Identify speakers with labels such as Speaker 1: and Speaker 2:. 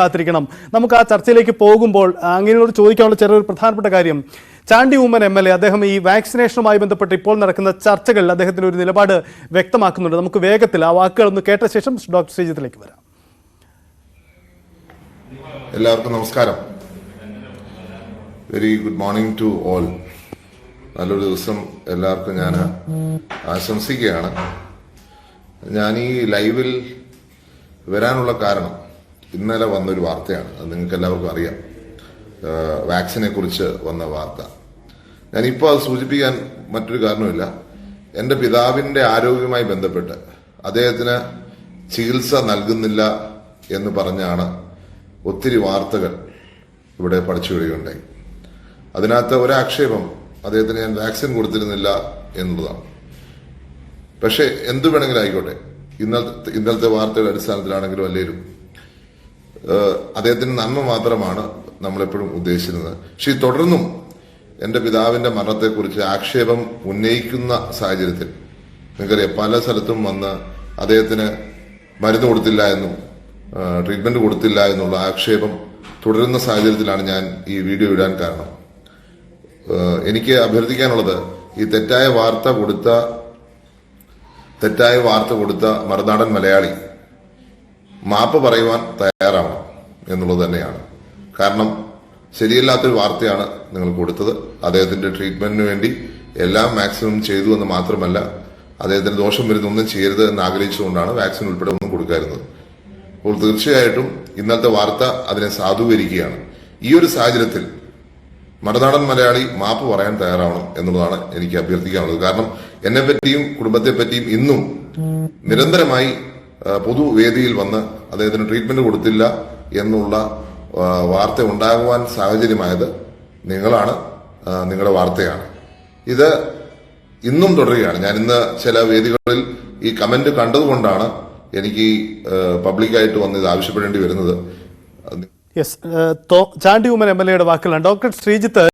Speaker 1: കാത്തിരിക്കണം. നമുക്ക് ആ ചർച്ചയിലേക്ക് പോകുമ്പോൾ അങ്ങനെയോട് ചോദിക്കാനുള്ള ചെറിയൊരു പ്രധാനപ്പെട്ട കാര്യം. Chandy Oommen M L A അദ്ദേഹം ഈ വാക്സിനേഷനുമായി ബന്ധപ്പെട്ട് ഇപ്പോൾ നടക്കുന്ന ചർച്ചകൾ അദ്ദേഹത്തിന്റെ ഒരു നിലപാട് വ്യക്തമാക്കുന്നുണ്ട്. നമുക്ക് വേഗത്തിൽ ആ വാക്കുകൾ ഒന്ന് കേട്ട ശേഷം ഡോക്ടർ ശ്രീജിത്തിലേക്ക് വരാം.
Speaker 2: എല്ലാവർക്കും നമസ്കാരം. Very good morning to all നല്ലൊരു ദിവസം എല്ലാവർക്കും ഞാൻ ആശംസിക്കുകയാണ്. ഞാൻ ഈ ലൈവിൽ വരാനുള്ള കാരണം ഇന്നലെ വന്നൊരു വാർത്തയാണ്. അത് നിങ്ങൾക്ക് എല്ലാവർക്കും അറിയാം. വാക്സിനെ കുറിച്ച് വന്ന വാർത്ത. ഞാനിപ്പോൾ അത് സൂചിപ്പിക്കാൻ മറ്റൊരു കാരണമില്ല എന്റെ പിതാവിന്റെ ആരോഗ്യവുമായി ബന്ധപ്പെട്ട് അദ്ദേഹത്തിന് ചികിത്സ നൽകുന്നില്ല എന്ന് പറഞ്ഞാണ് ഒത്തിരി വാർത്തകൾ ഇവിടെ പഠിച്ചു വരികയുണ്ടായി. അതിനകത്ത് ഒരാക്ഷേപം അദ്ദേഹത്തിന് ഞാൻ വാക്സിൻ കൊടുത്തിരുന്നില്ല എന്നുള്ളതാണ് പക്ഷേ എന്തു വേണമെങ്കിലും ആയിക്കോട്ടെ. ഇന്നലത്തെ ഇന്നലത്തെ വാർത്തയുടെ അടിസ്ഥാനത്തിലാണെങ്കിലും അല്ലേലും അദ്ദേഹത്തിന് നന്മ മാത്രമാണ് നമ്മളെപ്പോഴും ഉദ്ദേശിച്ചിരുന്നത്. പക്ഷേ തുടർന്നും എന്റെ പിതാവിന്റെ മരണത്തെക്കുറിച്ച് ആക്ഷേപം ഉന്നയിക്കുന്ന സാഹചര്യത്തിൽ നിങ്ങൾക്കറിയാം പല സ്ഥലത്തും വന്ന് അദ്ദേഹത്തിന് മരുന്ന് കൊടുത്തില്ല എന്നും ട്രീറ്റ്മെന്റ് കൊടുത്തില്ല എന്നുള്ള ആക്ഷേപം തുടരുന്ന സാഹചര്യത്തിലാണ് ഞാൻ ഈ വീഡിയോ ഇടാൻ കാരണം. എനിക്ക് അഭ്യർത്ഥിക്കാനുള്ളത് ഈ തെറ്റായ വാർത്ത കൊടുത്ത തെറ്റായ വാർത്ത കൊടുത്ത മറുനാടൻ മലയാളി മാപ്പ് പറയുവാൻ തയ്യാറാവണം എന്നുള്ളത് തന്നെയാണ്. കാരണം ശരിയല്ലാത്തൊരു വാർത്തയാണ് നിങ്ങൾ കൊടുത്തത്. അദ്ദേഹത്തിന്റെ ട്രീറ്റ്മെന്റിന് വേണ്ടി എല്ലാം മാക്സിമം ചെയ്തു എന്ന് മാത്രമല്ല അദ്ദേഹത്തിന് ദോഷം വരുന്ന ഒന്നും ചെയ്യരുത് എന്ന് ആഗ്രഹിച്ചുകൊണ്ടാണ് വാക്സിൻ ഉൾപ്പെടെ ഒന്നും കൊടുക്കാറുന്നത് അപ്പോൾ തീർച്ചയായിട്ടും ഇന്നത്തെ വാർത്ത അതിനെ സാധൂകരിക്കുകയാണ്. ഈ ഒരു സാഹചര്യത്തിൽ മറുനാടൻ മലയാളി മാപ്പ് പറയാൻ തയ്യാറാവണം എന്നുള്ളതാണ് എനിക്ക് അഭ്യർത്ഥിക്കാനുള്ളത്. കാരണം എന്നെ പറ്റിയും കുടുംബത്തെ പറ്റിയും ഇന്നും നിരന്തരമായി പൊതുവേദിയിൽ വന്ന് അദ്ദേഹത്തിന് ട്രീറ്റ്മെന്റ് കൊടുത്തില്ല എന്നുള്ള വാർത്ത ഉണ്ടാകുവാൻ സാഹചര്യമായത് നിങ്ങളാണ് നിങ്ങളുടെ വാർത്തയാണ്. ഇത് ഇന്നും തുടരുകയാണ്. ഞാൻ ഇന്ന് ചില വേദികളിൽ ഈ കമന്റ് കണ്ടതുകൊണ്ടാണ് എനിക്ക് പബ്ലിക്കായിട്ട് വന്ന് ഇത് ആവശ്യപ്പെടേണ്ടി വരുന്നത്.
Speaker 1: Yes Chandy Oommen M L എയുടെ വാക്കുകളാണ്. ഡോക്ടർ ശ്രീജിത്ത്